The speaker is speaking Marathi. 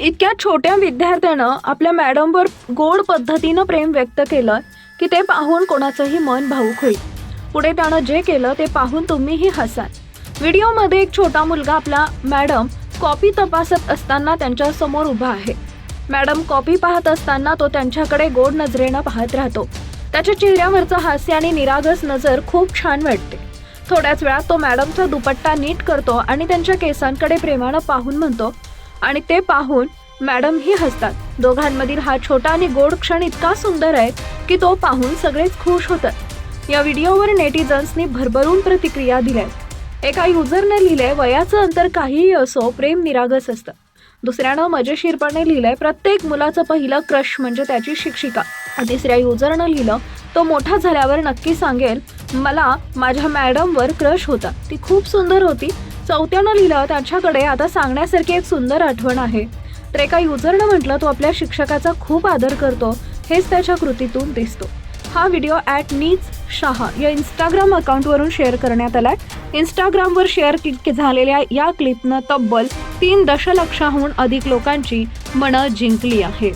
इतक्या छोट्या विद्यार्थ्यानं आपल्या मॅडमवर गोड पद्धतीनं प्रेम व्यक्त केलं की ते पाहून कोणाचंही मन भावूक होईल. पुढे त्यानं जे केलं ते पाहून तुम्हीही हसाल. व्हिडिओमध्ये एक छोटा मुलगा आपला मॅडम कॉपी तपासत असताना त्यांच्यासमोर उभा आहे. मॅडम कॉपी पाहत असताना तो त्यांच्याकडे गोड नजरेनं पाहत राहतो. त्याच्या चेहऱ्यावरचं हास्य आणि निरागस नजर खूप छान वाटते. थोड्याच वेळात तो मॅडमचा दुपट्टा नीट करतो आणि त्यांच्या केसांकडे प्रेमानं पाहून म्हणतो आणि ते पाहून मॅडम ही हसतात. दोघांमधील हा छोटा आणि गोड क्षण इतका सुंदर आहे की तो पाहून सगळेच खुश होतात. या व्हिडिओवर नेटिझन्सनी भरभरून प्रतिक्रिया दिल्या. एका युजरने लिहिलंय वयाचं अंतर काहीही असो प्रेम निरागस असतं. दुसऱ्यानं मजेशीरपणे लिहिलंय प्रत्येक मुलाचं पहिलं क्रश म्हणजे त्याची शिक्षिका. तिसऱ्या युजरनं लिहिलं तो मोठा झाल्यावर नक्की सांगेल मला माझ्या मॅडमवर क्रश होता. ती खूप सुंदर होती. चौथ्यानं लिहिलं त्याच्याकडे आता सांगण्यासारखी एक सुंदर आठवण आहे. तर एका युजरनं म्हटलं तो आपल्या शिक्षकाचा खूप आदर करतो हेच त्याच्या कृतीतून दिसतो. हा व्हिडिओ ॲट नीच शहा या इंस्टाग्राम अकाउंटवरून शेअर करण्यात आला आहे इंस्टाग्रामवर शेअर झालेल्या या क्लिपनं तब्बल तीन दशलक्षाहून अधिक लोकांची मनं जिंकली आहेत